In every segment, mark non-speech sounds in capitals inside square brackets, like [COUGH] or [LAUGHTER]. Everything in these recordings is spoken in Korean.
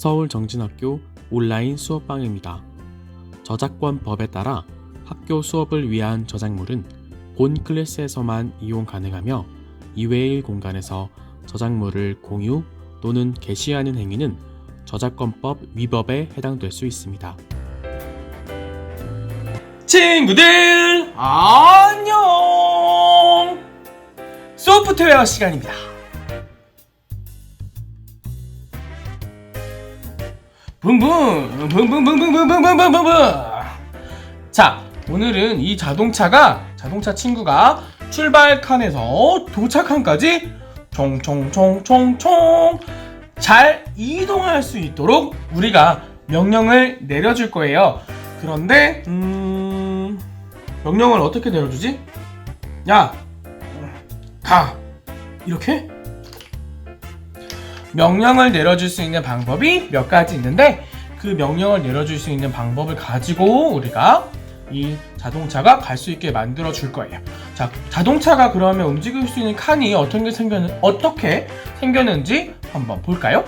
서울정진학교 온라인 수업방입니다. 저작권법에 따라 학교 수업을 위한 저작물은 본 클래스에서만 이용 가능하며 이외의 공간에서 저작물을 공유 또는 게시하는 행위는 저작권법 위법에 해당될 수 있습니다. 친구들 안녕 소프트웨어 시간입니다 붕붕 붕붕붕붕붕붕붕붕붕 자 오늘은 이 자동차가 자동차 친구가 출발 칸에서 도착함까지 총총총총총 잘 이동할 수 있도록 우리가 명령을 내려줄 거예요. 그런데 음 명령을 어떻게 내려주지? 야, 가 이렇게 명령을 내려줄 수 있는 방법이 몇 가지 있는데 그 명령을 내려줄 수 있는 방법을 가지고 우리가 이 자동차가 갈 수 있게 만들어 줄 거예요. 자, 자동차가 그러면 움직일 수 있는 칸이 어떻게 생겼는 어떻게 생겼는지 한번 볼까요?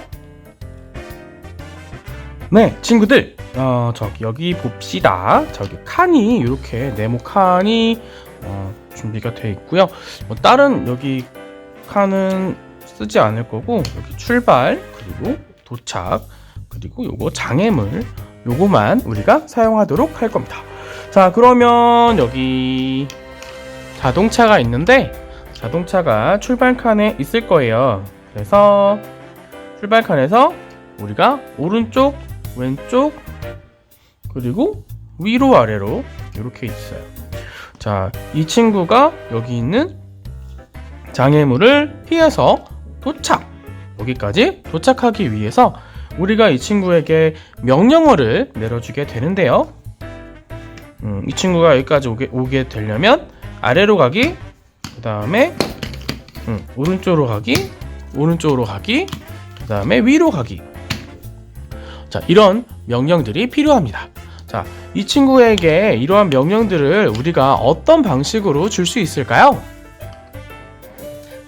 네, 친구들, 어, 저기 여기 봅시다. 저기 칸이 이렇게 네모 칸이 어, 준비가 되어 있고요. 뭐 다른 여기 칸은 쓰지 않을 거고 여기 출발 그리고 도착 그리고 요거 장애물 요거만 우리가 사용하도록 할 겁니다. 자, 그러면 여기 자동차가 있는데 자동차가 출발칸에 있을 거예요. 그래서 출발칸에서 우리가 오른쪽, 왼쪽, 그리고 위로 아래로 이렇게 있어요. 자, 이 친구가 여기 있는 장애물을 피해서 도착! 여기까지 도착하기 위해서 우리가 이 친구에게 명령어를 내려주게 되는데요. 음, 이 친구가 여기까지 오게, 오게 되려면 아래로 가기, 그 다음에 음, 오른쪽으로 가기, 오른쪽으로 가기, 그 다음에 위로 가기. 자, 이런 명령들이 필요합니다. 자, 이 친구에게 이러한 명령들을 우리가 어떤 방식으로 줄 수 있을까요?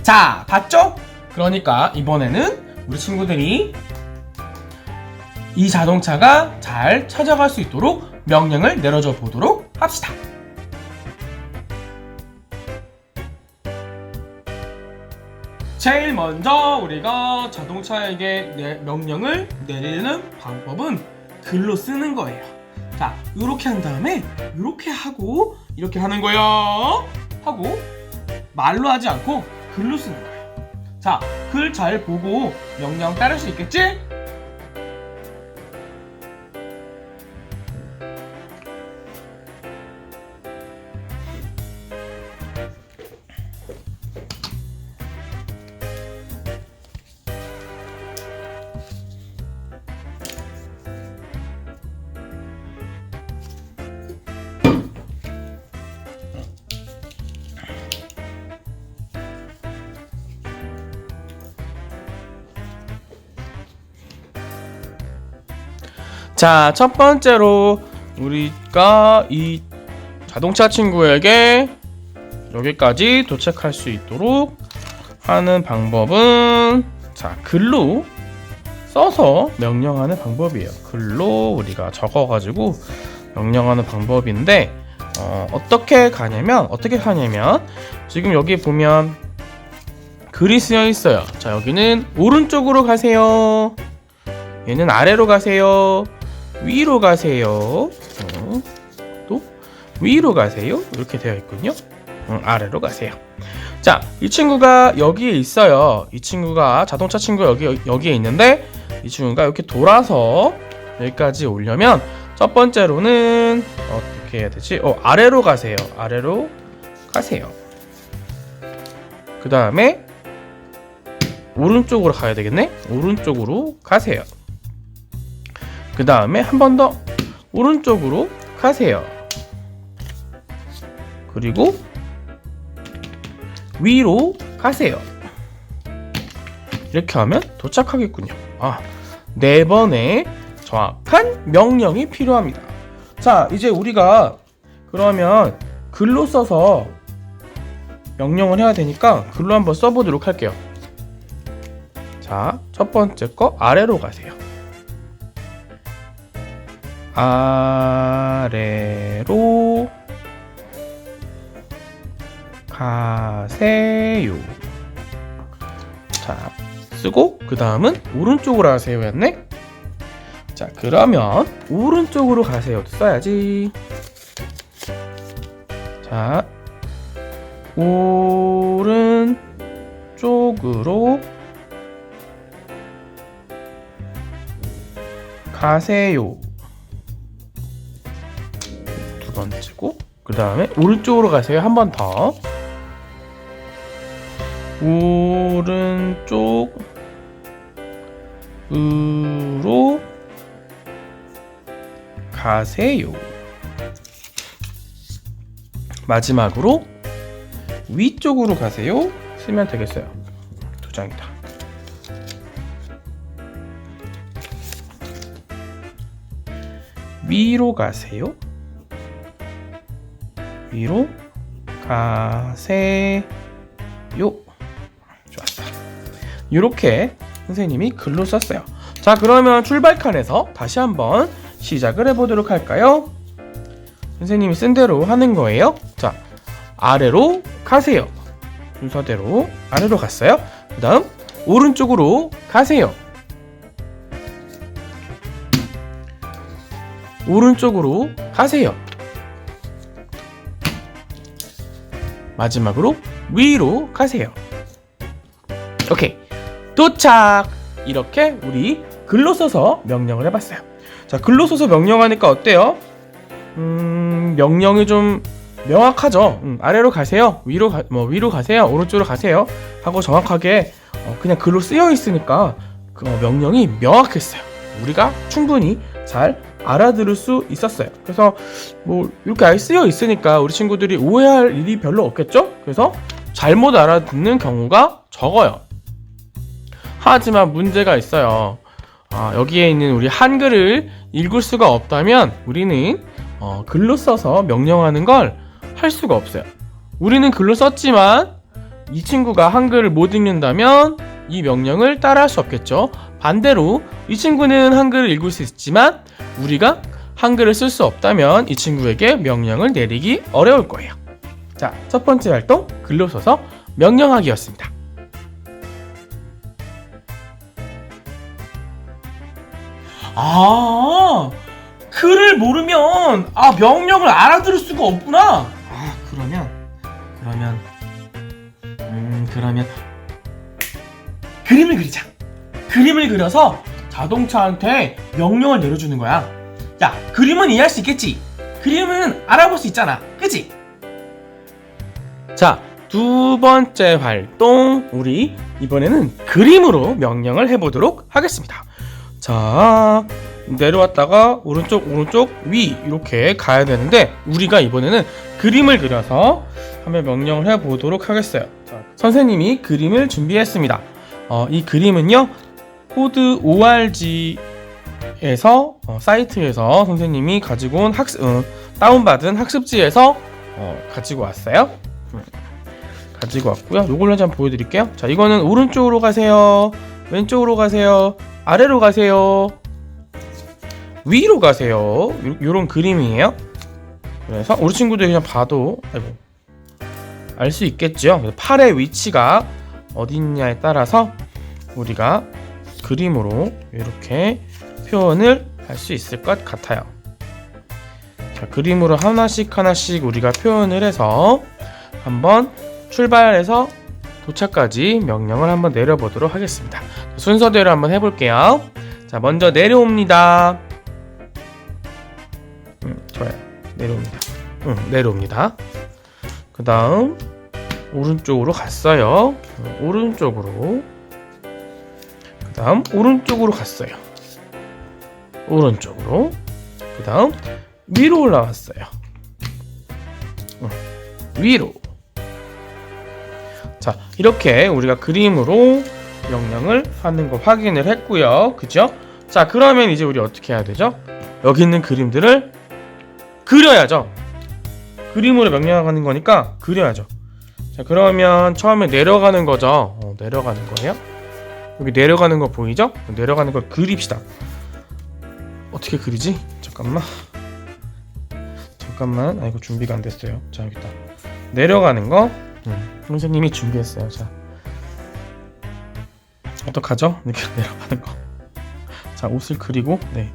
자, 봤죠? 그러니까 이번에는 우리 친구들이 이 자동차가 잘 찾아갈 수 있도록 명령을 내려줘 보도록 합시다. 제일 먼저 우리가 자동차에게 내- 명령을 내리는 방법은 글로 쓰는 거예요. 자, 이렇게 한 다음에 이렇게 하고 이렇게 하는 거예요. 하고 말로 하지 않고 글로 쓰는 거예요. 자, 글 잘 보고 명령 따를 수 있겠지? 자, 첫 번째로 우리가 이 자동차 친구에게 여기까지 도착할 수 있도록 하는 방법은 자, 글로 써서 명령하는 방법이에요. 글로 우리가 적어가지고 명령하는 방법인데 어, 어떻게 가냐면 어떻게 가냐면 지금 여기 보면 글이 쓰여 있어요. 자, 여기는 오른쪽으로 가세요. 얘는 아래로 가세요. 위로 가세요. 어, 또 위로 가세요. 이렇게 되어 있군요. 음, 아래로 가세요. 자, 이 친구가 여기에 있어요. 이 친구가 자동차 친구 여기 여기에 있는데 이 친구가 이렇게 돌아서 여기까지 오려면 첫 번째로는 어떻게 해야 되지? 어, 아래로 가세요. 아래로 가세요. 그 다음에 오른쪽으로 가야 되겠네? 오른쪽으로 가세요. 그 다음에 한 번 더 오른쪽으로 가세요. 그리고 위로 가세요. 이렇게 하면 도착하겠군요. 아, 네 번의 정확한 명령이 필요합니다. 자, 이제 우리가 그러면 글로 써서 명령을 해야 되니까 글로 한번 써보도록 할게요. 자, 첫 번째 거 아래로 가세요. 아래로 가세요. 자, 쓰고 그 다음은 오른쪽으로 하세요였네. 자, 그러면 오른쪽으로 가세요도 써야지. 자, 오른쪽으로 가세요. 그 다음에 오른쪽으로 가세요. 한 번 더. 오른쪽으로 가세요. 마지막으로 위쪽으로 가세요. 쓰면 되겠어요. 두 장이다. 위로 가세요. 위로 가세요. 좋았어. 이렇게 선생님이 글로 썼어요. 자, 그러면 출발칸에서 다시 한번 시작을 해보도록 할까요? 선생님이 쓴 대로 하는 거예요. 자, 아래로 가세요. 순서대로 아래로 갔어요. 그 다음, 오른쪽으로 가세요. 오른쪽으로 가세요. 마지막으로 위로 가세요. 오케이. 도착! 이렇게 우리 글로 써서 명령을 해봤어요. 자, 글로 써서 명령하니까 어때요? 음, 명령이 좀 명확하죠. 음, 아래로 가세요. 위로 가, 뭐 위로 가세요. 오른쪽으로 가세요. 하고 정확하게 어, 그냥 글로 쓰여 있으니까 그 어, 명령이 명확했어요. 우리가 충분히 잘 알아들을 수 있었어요. 그래서 뭐 이렇게 쓰여 있으니까 우리 친구들이 오해할 일이 별로 없겠죠? 그래서 잘못 알아듣는 경우가 적어요. 하지만 문제가 있어요. 아, 여기에 있는 우리 한글을 읽을 수가 없다면 우리는 어, 글로 써서 명령하는 걸 할 수가 없어요. 우리는 글로 썼지만 이 친구가 한글을 못 읽는다면 이 명령을 따라 할 수 없겠죠. 반대로 이 친구는 한글을 읽을 수 있지만 우리가 한글을 쓸 수 없다면 이 친구에게 명령을 내리기 어려울 거예요. 자, 첫 번째 활동 글로 써서 명령하기였습니다. 아, 글을 모르면 아 명령을 알아들을 수가 없구나. 아 그러면 그러면 음 그러면 그림을 그리자. 그림을 그려서 자동차한테 명령을 내려주는 거야. 야 그림은 이해할 수 있겠지. 그림은 알아볼 수 있잖아. 그지? 자, 두 번째 활동 우리 이번에는 그림으로 명령을 해보도록 하겠습니다. 자, 내려왔다가 오른쪽 오른쪽 위 이렇게 가야 되는데 우리가 이번에는 그림을 그려서 한번 명령을 해보도록 하겠어요. 자, 선생님이 그림을 준비했습니다. 어, 이 그림은요 코드 ORG에서 어, 사이트에서 선생님이 가지고 온 학습 어, 다운받은 학습지에서 어, 가지고 왔어요. 음, 가지고 왔고요. 요걸로 한번 보여드릴게요. 자, 이거는 오른쪽으로 가세요. 왼쪽으로 가세요. 아래로 가세요. 위로 가세요. 요, 요런 그림이에요. 그래서 우리 친구들이 그냥 봐도 알 수 있겠죠. 팔의 위치가 어디 있냐에 따라서 우리가 그림으로 이렇게 표현을 할 수 있을 것 같아요. 자, 그림으로 하나씩 하나씩 우리가 표현을 해서 한번 출발해서 도착까지 명령을 한번 내려보도록 하겠습니다. 순서대로 한번 해볼게요. 자, 먼저 내려옵니다. 음, 좋아요. 내려옵니다. 음, 내려옵니다. 그 다음, 오른쪽으로 갔어요. 음, 오른쪽으로. 그 다음, 오른쪽으로 갔어요. 오른쪽으로. 그 다음, 위로 올라왔어요. 음, 위로. 자, 이렇게 우리가 그림으로 명령을 하는 거 확인을 했고요. 그죠? 자, 그러면 이제 우리 어떻게 해야 되죠? 여기 있는 그림들을 그려야죠. 그림으로 명령하는 거니까 그려야죠. 자, 그러면 처음에 내려가는 거죠. 어, 내려가는 거예요. 여기 내려가는 거 보이죠? 내려가는 걸 그립시다. 어떻게 그리지? 잠깐만. 잠깐만. 아 이거 준비가 안 됐어요. 자 여기다 내려가는 거. 음, 선생님이 준비했어요. 자 어떡하죠? 이렇게 [LAUGHS] 내려가는 거. 자 옷을 그리고 네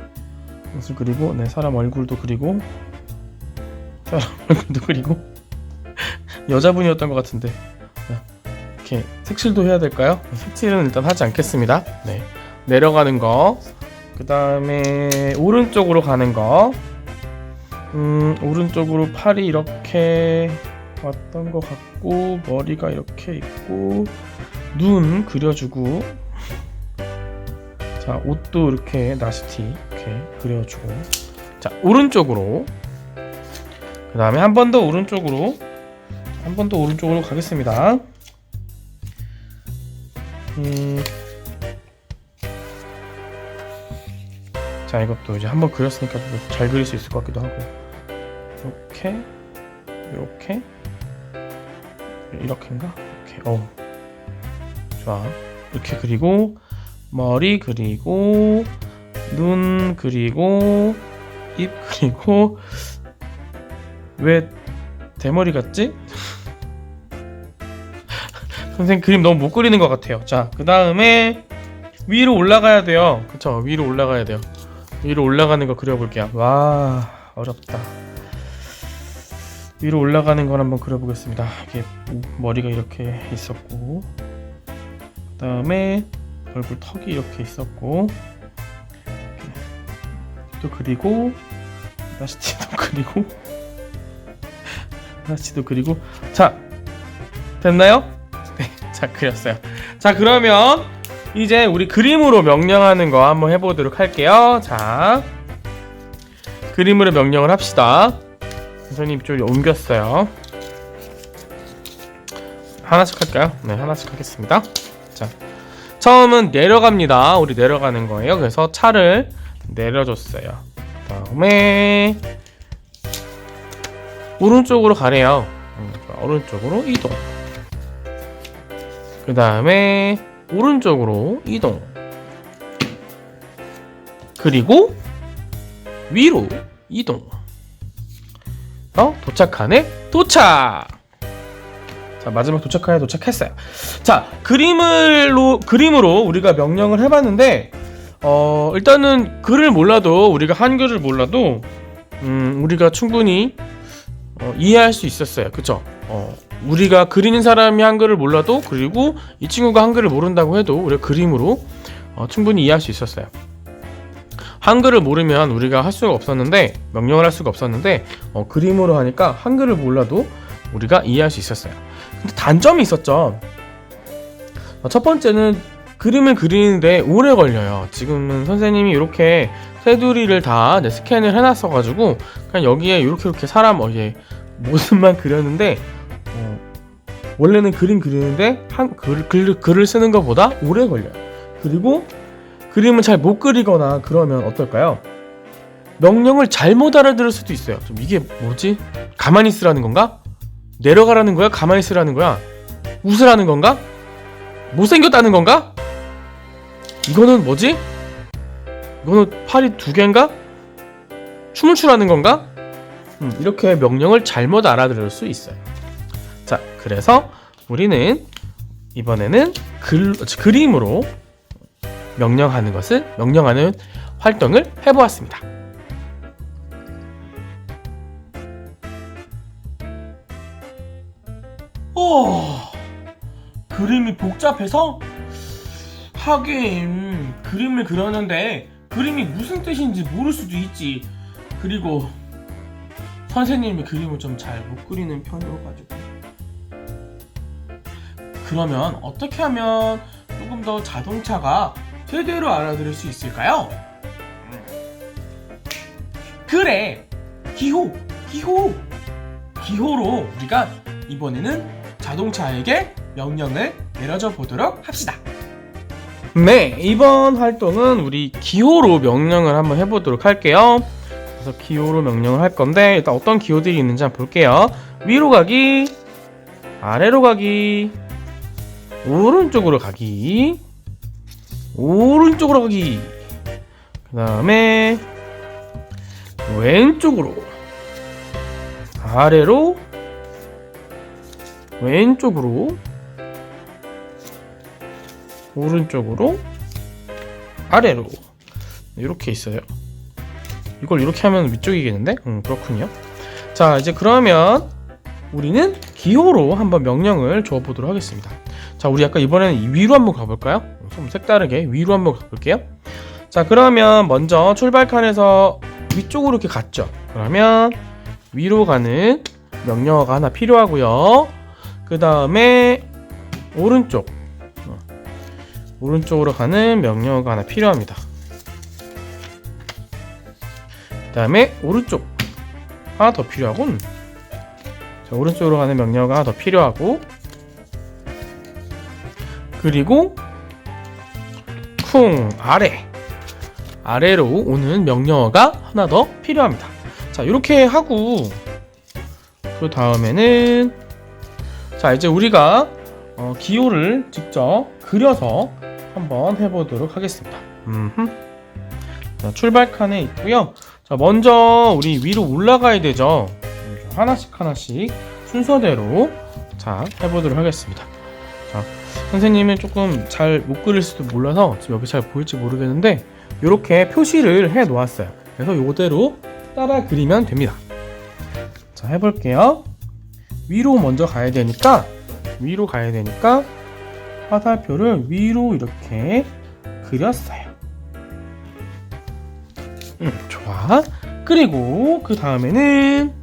옷을 그리고 네 사람 얼굴도 그리고 사람 [LAUGHS] 얼굴도 그리고 여자분이었던 것 같은데 자, 이렇게 색칠도 해야 될까요? 색칠은 일단 하지 않겠습니다. 네 내려가는 거. 그 다음에 오른쪽으로 가는 거. 음, 오른쪽으로 팔이 이렇게 왔던 것 같고, 머리가 이렇게 있고, 눈 그려주고, 자, 옷도 이렇게 나시티 이렇게 그려주고, 자, 오른쪽으로. 그 다음에 한 번 더 오른쪽으로, 한 번 더 오른쪽으로 가겠습니다. 음, 자 이것도 이제 한번 그렸으니까 좀잘 그릴 수 있을 것 같기도 하고. 이렇게 이렇게. 이렇게인가? 이렇게. 어. 좋아. 이렇게 그리고 머리 그리고 눈 그리고 입 그리고 왜 대머리 같지? 선생님 그림 너무 못 그리는 것 같아요 자 그 다음에 위로 올라가야 돼요 그쵸 위로 올라가야 돼요 위로 올라가는 거 그려볼게요. 와 어렵다. 위로 올라가는 걸 한번 그려보겠습니다. 이게 머리가 이렇게 있었고, 그 다음에 얼굴 턱이 이렇게 있었고, 또 그리고 나시티도 [LAUGHS] 그리고 나시티도 그리고 자 됐나요? 네, 자 그렸어요. 자 그러면 이제 우리 그림으로 명령하는 거 한번 해보도록 할게요. 자, 그림으로 명령을 합시다. 선생님 이쪽에 옮겼어요. 하나씩 할까요? 네, 하나씩 하겠습니다. 자, 처음은 내려갑니다. 우리 내려가는 거예요. 그래서 차를 내려줬어요. 다음에 오른쪽으로 가래요. 음, 오른쪽으로 이동. 그 다음에 오른쪽으로 이동. 그리고 위로 이동. 어? 도착하네? 도착! 자, 마지막 도착하네 도착했어요. 자, 그림을로, 그림으로 우리가 명령을 해봤는데, 어, 일단은 글을 몰라도, 우리가 한글을 몰라도, 음, 우리가 충분히, 어, 이해할 수 있었어요. 그쵸? 어, 우리가 그리는 사람이 한글을 몰라도 그리고 이 친구가 한글을 모른다고 해도 우리가 그림으로 어, 충분히 이해할 수 있었어요. 한글을 모르면 우리가 할 수가 없었는데 명령을 할 수가 없었는데 어, 그림으로 하니까 한글을 몰라도 우리가 이해할 수 있었어요. 근데 단점이 있었죠. 어, 첫 번째는 그림을 그리는데 오래 걸려요. 지금은 선생님이 이렇게 테두리를 다 네, 스캔을 해놨어가지고 그냥 여기에 이렇게 이렇게 사람 어, 예, 모습만 그렸는데 어, 원래는 그림 그리는데 한 글, 글, 글을 쓰는 것보다 오래 걸려요. 그리고 그림을 잘 못 그리거나 그러면 어떨까요? 명령을 잘못 알아들을 수도 있어요. 좀 이게 뭐지? 가만히 있으라는 건가? 내려가라는 거야? 가만히 있으라는 거야? 웃으라는 건가? 못생겼다는 건가? 이거는 뭐지? 이거는 팔이 두 개인가? 춤을 추라는 건가? 음, 이렇게 명령을 잘못 알아들을 수 있어요. 자, 그래서 우리는 이번에는 글, 그림으로 명령하는 것을 명령하는 활동을 해보았습니다. 오, 그림이 복잡해서 하긴 그림을 그렸는데 그림이 무슨 뜻인지 모를 수도 있지. 그리고 선생님이 그림을 좀 잘 못 그리는 편이어가지고 그러면 어떻게 하면 조금 더 자동차가 제대로 알아들을 수 있을까요? 그래 기호 기호 기호로 우리가 이번에는 자동차에게 명령을 내려줘 보도록 합시다. 네, 이번 활동은 우리 기호로 명령을 한번 해보도록 할게요. 그래서 기호로 명령을 할 건데 일단 어떤 기호들이 있는지 한번 볼게요. 위로 가기, 아래로 가기, 오른쪽으로 가기, 오른쪽으로 가기. 그 다음에 왼쪽으로 아래로 왼쪽으로 오른쪽으로 아래로 이렇게 있어요. 이걸 이렇게 하면 위쪽이겠는데? 음 그렇군요. 자 이제 그러면 우리는 기호로 한번 명령을 줘보도록 하겠습니다. 자 우리 아까 이번에는 위로 한번 가볼까요? 좀 색다르게 위로 한번 가볼게요. 자 그러면 먼저 출발칸에서 위쪽으로 이렇게 갔죠. 그러면 위로 가는 명령어가 하나 필요하고요. 그 다음에 오른쪽 어, 오른쪽으로 가는 명령어가 하나 필요합니다. 그 다음에 오른쪽 하나 더 필요하군. 자, 오른쪽으로 가는 명령어가 하나 더 필요하고 그리고 쿵 아래 아래로 오는 명령어가 하나 더 필요합니다. 자 이렇게 하고 그 다음에는 자 이제 우리가 어, 기호를 직접 그려서 한번 해보도록 하겠습니다. 자, 출발칸에 있고요. 자 먼저 우리 위로 올라가야 되죠. 음, 하나씩 하나씩 순서대로 자 해보도록 하겠습니다. 자 선생님은 조금 잘 못 그릴 수도 몰라서 지금 여기 잘 보일지 모르겠는데 이렇게 표시를 해 놓았어요. 그래서 이대로 따라 그리면 됩니다. 자 해볼게요. 위로 먼저 가야 되니까 위로 가야 되니까 화살표를 위로 이렇게 그렸어요. 음, 좋아. 그리고 그 다음에는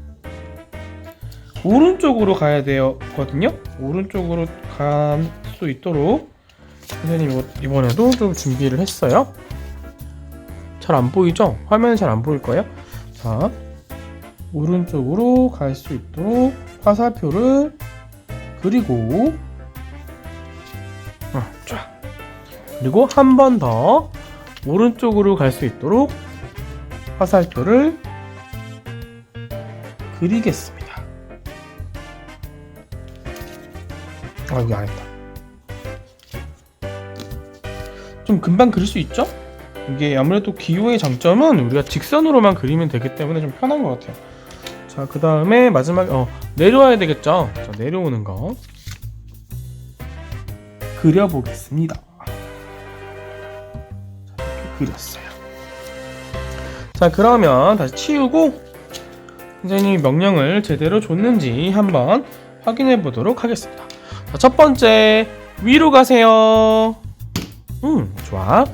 오른쪽으로 가야 되거든요. 오른쪽으로 갈 수 있도록 선생님 이거 이번에도 좀 준비를 했어요. 잘 안 보이죠? 화면에 잘안 보일 거예요. 자, 오른쪽으로 갈 수 있도록 화살표를 그리고 어, 좋아. 그리고 한 번 더 오른쪽으로 갈 수 있도록 화살표를 그리겠습니다. 아 여기 안 했다. 좀 금방 그릴 수 있죠? 이게 아무래도 기호의 장점은 우리가 직선으로만 그리면 되기 때문에 좀 편한 것 같아요. 자, 그 다음에 마지막에 어, 내려와야 되겠죠? 자, 내려오는 거 그려보겠습니다. 자, 이렇게 그렸어요. 자, 그러면 다시 치우고 선생님이 명령을 제대로 줬는지 한번 확인해 보도록 하겠습니다. 자, 첫 번째 위로 가세요. 음, 좋아.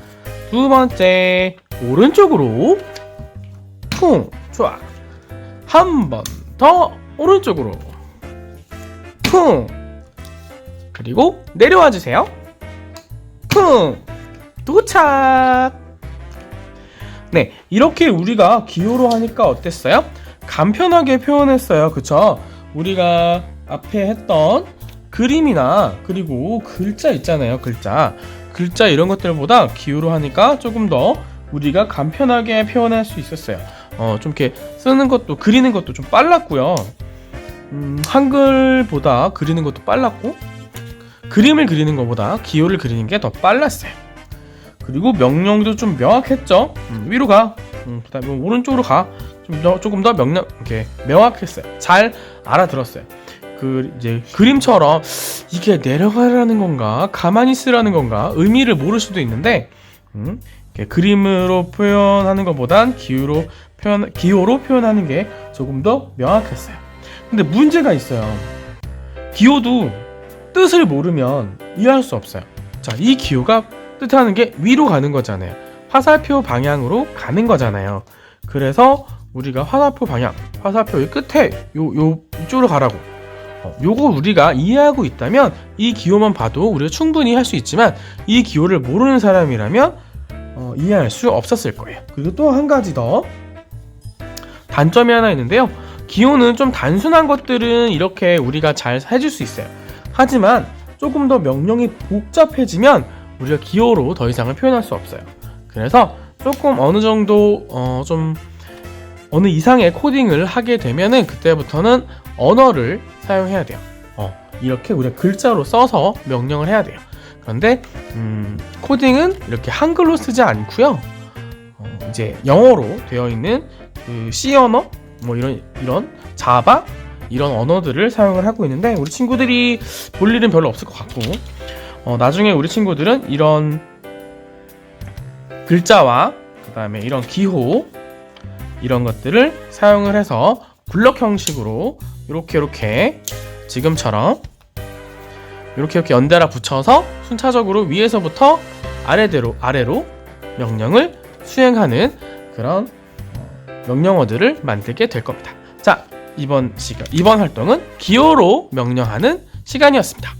두 번째 오른쪽으로. 쿵 좋아. 한 번 더 오른쪽으로. 쿵 그리고 내려와 주세요. 쿵 도착. 네 이렇게 우리가 기호로 하니까 어땠어요? 간편하게 표현했어요. 그쵸? 우리가 앞에 했던 그림이나 그리고 글자 있잖아요 글자 글자 이런 것들보다 기호로 하니까 조금 더 우리가 간편하게 표현할 수 있었어요. 어, 좀 이렇게 쓰는 것도 그리는 것도 좀 빨랐고요. 음, 한글보다 그리는 것도 빨랐고 그림을 그리는 것보다 기호를 그리는 게 더 빨랐어요. 그리고 명령도 좀 명확했죠. 음, 위로 가. 음, 그다음에 오른쪽으로 가. 좀 더, 조금 더 명령 이렇게 명확했어요. 잘 알아들었어요. 그 이제 그림처럼 이게 내려가라는 건가 가만히 쓰라는 건가 의미를 모를 수도 있는데 음, 그림으로 표현하는 것보단 기호로 표현 기호로 표현하는 게 조금 더 명확했어요. 근데 문제가 있어요. 기호도 뜻을 모르면 이해할 수 없어요. 자, 이 기호가 뜻하는 게 위로 가는 거잖아요. 화살표 방향으로 가는 거잖아요. 그래서 우리가 화살표 방향, 화살표의 끝에 요, 요 이쪽으로 가라고 어, 요거 우리가 이해하고 있다면 이 기호만 봐도 우리가 충분히 할 수 있지만 이 기호를 모르는 사람이라면 어, 이해할 수 없었을 거예요. 그리고 또 한 가지 더 단점이 하나 있는데요. 기호는 좀 단순한 것들은 이렇게 우리가 잘 해줄 수 있어요. 하지만 조금 더 명령이 복잡해지면 우리가 기호로 더 이상을 표현할 수 없어요. 그래서 조금 어느 정도 어, 좀 어느 이상의 코딩을 하게 되면은 그때부터는 언어를 사용해야 돼요. 어, 이렇게 우리가 글자로 써서 명령을 해야 돼요. 그런데 음, 코딩은 이렇게 한글로 쓰지 않고요. 어, 이제 영어로 되어 있는 그 C 언어 뭐 이런 이런 자바 이런 언어들을 사용을 하고 있는데 우리 친구들이 볼 일은 별로 없을 것 같고 어, 나중에 우리 친구들은 이런 글자와 그 다음에 이런 기호 이런 것들을 사용을 해서 블럭 형식으로 이렇게 이렇게 지금처럼 이렇게 이렇게 연달아 붙여서 순차적으로 위에서부터 아래대로 아래로 명령을 수행하는 그런 어, 명령어들을 만들게 될 겁니다. 자, 이번 시간 이번 활동은 기호로 명령하는 시간이었습니다.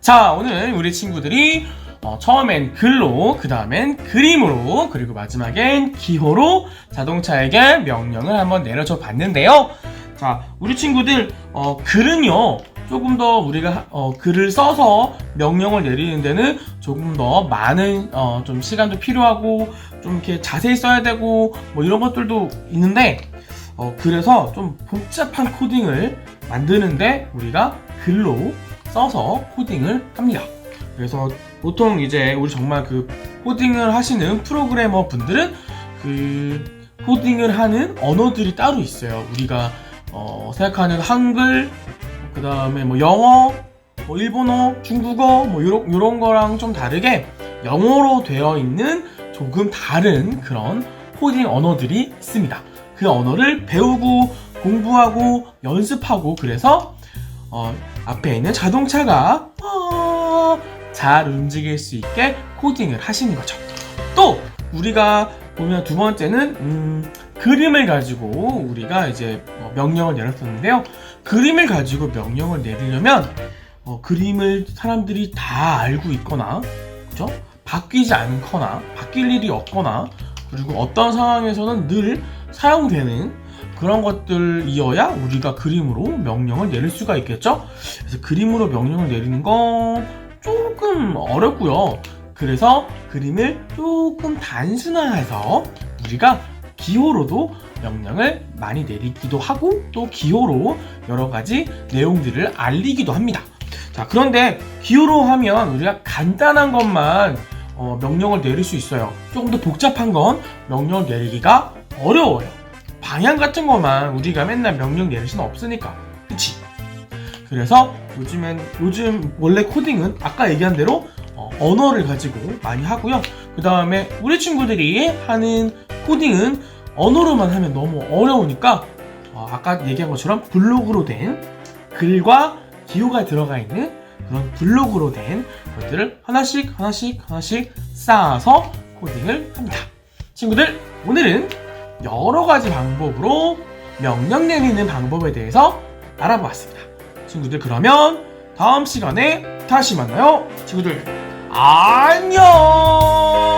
자, 오늘 우리 친구들이 어, 처음엔 글로, 그 다음엔 그림으로, 그리고 마지막엔 기호로 자동차에게 명령을 한번 내려줘 봤는데요. 자, 우리 친구들, 어, 글은요, 조금 더 우리가, 어, 글을 써서 명령을 내리는 데는 조금 더 많은, 어, 좀 시간도 필요하고, 좀 이렇게 자세히 써야 되고, 뭐 이런 것들도 있는데, 어, 그래서 좀 복잡한 코딩을 만드는데 우리가 글로 써서 코딩을 합니다. 그래서 보통 이제 우리 정말 그 코딩을 하시는 프로그래머 분들은 그 코딩을 하는 언어들이 따로 있어요. 우리가 어, 생각하는 한글, 그 다음에 뭐 영어, 뭐 일본어, 중국어, 뭐 요런, 요런 거랑 좀 다르게 영어로 되어 있는 조금 다른 그런 코딩 언어들이 있습니다. 그 언어를 배우고 공부하고 연습하고 그래서 어, 앞에 있는 자동차가 어, 잘 움직일 수 있게 코딩을 하시는 거죠. 또 우리가 보면 두 번째는 음, 그림을 가지고 우리가 이제 어, 명령을 내렸었는데요. 그림을 가지고 명령을 내리려면 어, 그림을 사람들이 다 알고 있거나 그죠? 바뀌지 않거나 바뀔 일이 없거나 그리고 어떤 상황에서는 늘 사용되는 그런 것들이어야 우리가 그림으로 명령을 내릴 수가 있겠죠? 그래서 그림으로 명령을 내리는 건 조금 어렵고요. 그래서 그림을 조금 단순화해서 우리가 기호로도 명령을 많이 내리기도 하고 또 기호로 여러 가지 내용들을 알리기도 합니다. 자, 그런데 기호로 하면 우리가 간단한 것만 어, 명령을 내릴 수 있어요. 조금 더 복잡한 건 명령을 내리기가 어려워요. 방향 같은 것만 우리가 맨날 명령 내릴 수는 없으니까. 그래서 요즘엔, 요즘 원래 코딩은 아까 얘기한 대로 어, 언어를 가지고 많이 하고요. 그 다음에 우리 친구들이 하는 코딩은 언어로만 하면 너무 어려우니까 어, 아까 얘기한 것처럼 블록으로 된 글과 기호가 들어가 있는 그런 블록으로 된 것들을 하나씩 하나씩 하나씩 쌓아서 코딩을 합니다. 친구들, 오늘은 여러 가지 방법으로 명령 내리는 방법에 대해서 알아보았습니다. 친구들 그러면 다음 시간에 다시 만나요. 친구들 안녕!